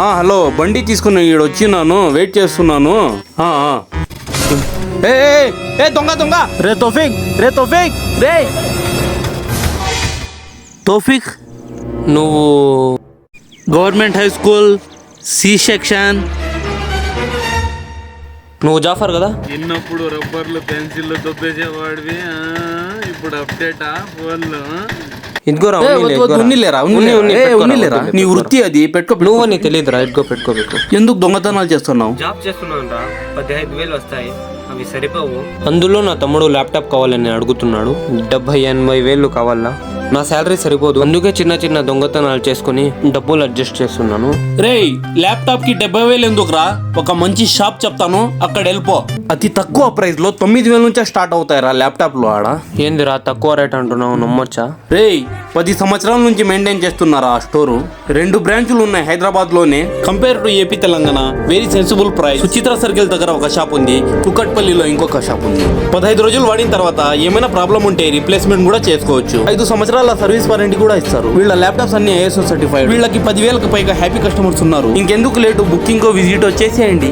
ఆ, హలో బండి తీసుకుని ఈడ వచ్చినాను వెయిట్ చేస్తున్నాను. ఏ ఏ, దొంగ దొంగ! రే తోఫిక్ రే తోఫిక్ రే! తోఫిక్ నువ్వు government high school C section నువ్వు జాఫర్ కదా? చిన్నప్పుడు రబ్బర్లు పెన్సిళ్ళు దొబ్బేసేవాడివి ఆ, ఇప్పుడు అప్డేటా ఫోన్లో ఇదిగోరా. ఉన్నిలేరా ఉన్ని, ఉన్ని, ఉన్నిలేరా నీ. వృత్తి అది పెట్టుకో. నువ్వు అని తెలియదురా ఇదిగో పెట్టుకో పెట్టుకో ఎందుకు దొంగతనాలు చేస్తున్నావు జాబ్ చేస్తున్నాను రా పదిహేను వేలు వస్తాయి అవి సరిపోవు అందులో నా తమ్ముడు ల్యాప్టాప్ కావాలని అడుగుతున్నాడు డెబ్బై ఎనభై వేలు కావాలా నా శాలరీ సరిపోదు. అందుకే చిన్న చిన్న దొంగతనాలు చేసుకుని డబ్బులు అడ్జస్ట్ చేస్తున్నాను. రేయ్ ల్యాప్టాప్కి డెబ్బై వేలు ఎందుకురా? ఒక మంచి షాప్ చెప్తాను అక్కడ వెళ్ళిపో. అతి తక్కువ ప్రైస్లో తొమ్మిది వేల నుంచే స్టార్ట్ అవుతాయిరా ల్యాప్టాప్లో ఆడ. ఏందిరా తక్కువ రేట్ అంటున్నావు నమ్మొచ్చా? రేయ్ పది సంవత్సరాల నుంచి మెయింటైన్ చేస్తున్నారా ఆ స్టోరు? రెండు బ్రాంచులు ఉన్నాయి హైదరాబాద్లోనే compare to AP Telangana very sensible price Suchitra circle దగ్గర ఒక షాప్ ఉంది కుక్కట్పల్లిలో ఇంకొక షాప్ ఉంది. పదహైదు రోజులు వాడిన తర్వాత ఏమైనా ప్రాబ్లం ఉంటే రీప్లేస్మెంట్ కూడా చేసుకోవచ్చు. ఐదు సంవత్సరాల సర్వీస్ వారంటీ కూడా ఇస్తారు. వీళ్ళ ల్యాప్టాప్స్ అన్ని ఐఎస్ఓ సర్టిఫైడ్ వీళ్ళకి పదివేలకు పైగా హ్యాపీ కస్టమర్స్ ఉన్నారు. ఇంకెందుకు లేటు? బుకింగ్ విజిట్ వచ్చేసేయండి